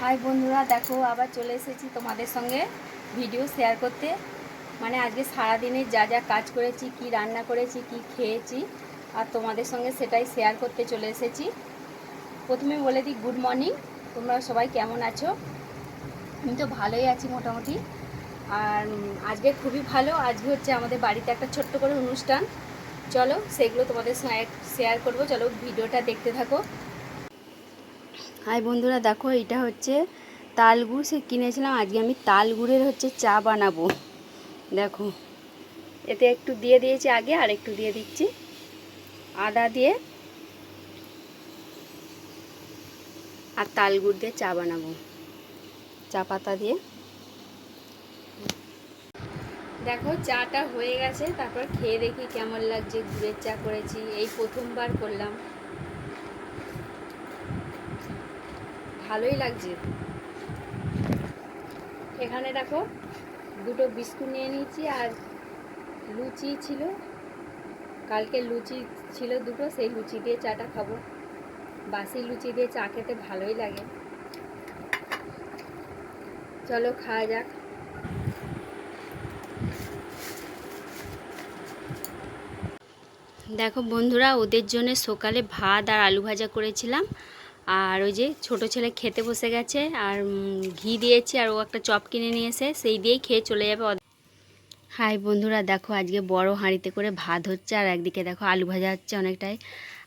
High বন্ধুরা, দেখো আবার চলে এসেছি তোমাদের সঙ্গে ভিডিও শেয়ার করতে। মানে আজকে সারাদিনে যা যা কাজ করেছি, কি রান্না করেছি, কি খেয়েছি, আর তোমাদের সঙ্গে সেটাই শেয়ার করতে চলে এসেছি। প্রথমে বলে দিই গুড মর্নিং তোমরা সবাই কেমন আছো? আমি তো ভালোই আছি মোটামুটি। আর আজকে খুবই ভালো। আজকে হচ্ছে আমাদের বাড়িতে একটা ছোট্ট করে অনুষ্ঠান। চলো, সেগুলো তোমাদের সঙ্গে শেয়ার করব। চলো ভিডিওটা দেখতে থাকো। হাই বন্ধুরা, দেখো এটা হচ্ছে তাল গুড়। সে কিনেছিলাম, আজকে আমি তাল গুড়ের হচ্ছে চা বানাবো। দেখো, এতে একটু দিয়ে দিয়েছি আগে, আর একটু দিয়ে দিচ্ছি আদা দিয়ে। আর তাল গুড় দিয়ে চা বানাবো, চা পাতা দিয়ে। দেখো, চাটা হয়ে গেছে, তারপর খেয়ে দেখি কেমন লাগছে গুড়ের চা করেছি, এই প্রথমবার করলাম। ভালোই লাগছে। এখানে দেখো, দুটো বিস্কুট নিয়ে নিয়েছি আর লুচি ছিল। কালকে লুচি ছিল দুটো, সেই লুচি দিয়ে চাটা খাব। বাসি লুচি দিয়ে চা খেতে ভালোই লাগে। চলো খাওয়া যাক। দেখো বন্ধুরা, ওদের জন্য সকালে ভাত আর আলু ভাজা করেছিলাম। আর ওই যে ছোট ছেলে খেতে বসে গেছে আর ঘি দিয়েছি আর ও একটা চপ কিনে নিয়ে এসে সেই দিয়েই খেয়ে চলে যাবে হাই বন্ধুরা, দেখো আজকে বড় হাঁড়িতে করে ভাত হচ্ছে আর একদিকে দেখো আলু ভাজা হচ্ছে অনেকটাই।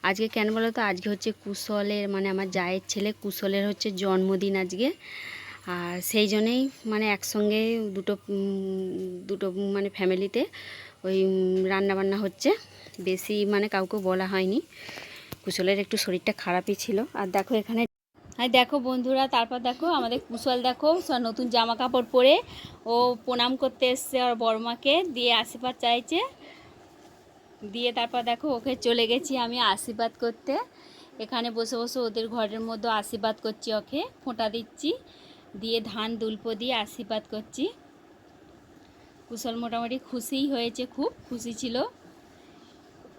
আজকে কেন বলো তো? আজকে হচ্ছে কুশলের মানে আমার জায়ের ছেলে কুশলের হচ্ছে জন্মদিন আজকে। আর সেই জন্যেই মানে একসঙ্গে দুটো দুটো মানে ফ্যামিলিতে ওই রান্না বান্না হচ্ছে। বেশি মানে কাউকে বলা হয়নি। কুশলের একটু শরীরটা খারাপই ছিল। আর দেখো এখানে আর দেখো বন্ধুরা, তারপর দেখো আমাদের কুশল দেখো নতুন জামা কাপড় পরে ও প্রণাম করতে এসছে আর বড়মাকে, দিয়ে আশীর্বাদ চাইছে। দিয়ে তারপর দেখো ওকে চলে গেছি আমি আশীর্বাদ করতে। এখানে বসে বসে ওদের ঘরের মধ্যে আশীর্বাদ করছি ওকে, ফোঁটা দিচ্ছি। দিয়ে ধান, দুল্প দিয়ে আশীর্বাদ করছি। কুশল মোটামুটি খুশিই হয়েছে, খুব খুশি ছিল কুশল কুশল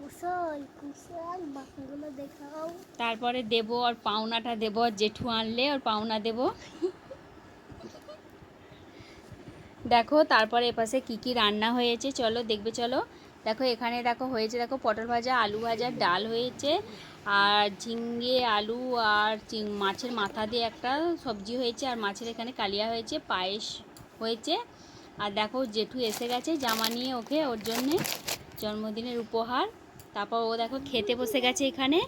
বাকিগুলো দেখাও তারপরে দেব আর পাওনাটা দেব, আর জেঠু আনলে ওর পাওনা দেব। দেখো, তারপরে এপাশে কি কি রান্না হয়েছে, চলো দেখবে, চলো। দেখো, এখানে দেখো হয়েছে, দেখো পটল ভাজা, আলু ভাজা, ডাল হয়েছে, আর ঝিঙ্গে আলু, আর মাছের মাথা দিয়ে একটা সবজি হয়েছে, আর মাছের এখানে কালিয়া হয়েছে, পায়েস হয়েছে। আর দেখো, জেঠু এসে গেছে জামা নিয়ে ওকে, ওর জন্যে জন্মদিনের উপহার। তারপর ও দেখো খেতে বসে গেছে এখানে।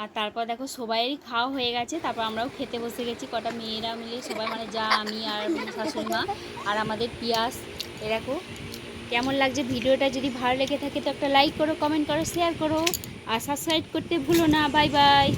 আর তারপর দেখো সবাইয়েরই খাওয়া হয়ে গেছে, তারপর আমরাও খেতে বসে গেছি, কটা মেয়েরা মিলে, সবাই মানে যা, আমি আর শাশুড়ি মা আর আমাদের পিয়াস। এরকম কেমন লাগছে ভিডিওটা? যদি ভালো লেগে থাকে তো একটা লাইক করো কমেন্ট করো শেয়ার করো, আর সাবস্ক্রাইব করতে ভুলো না। Bye bye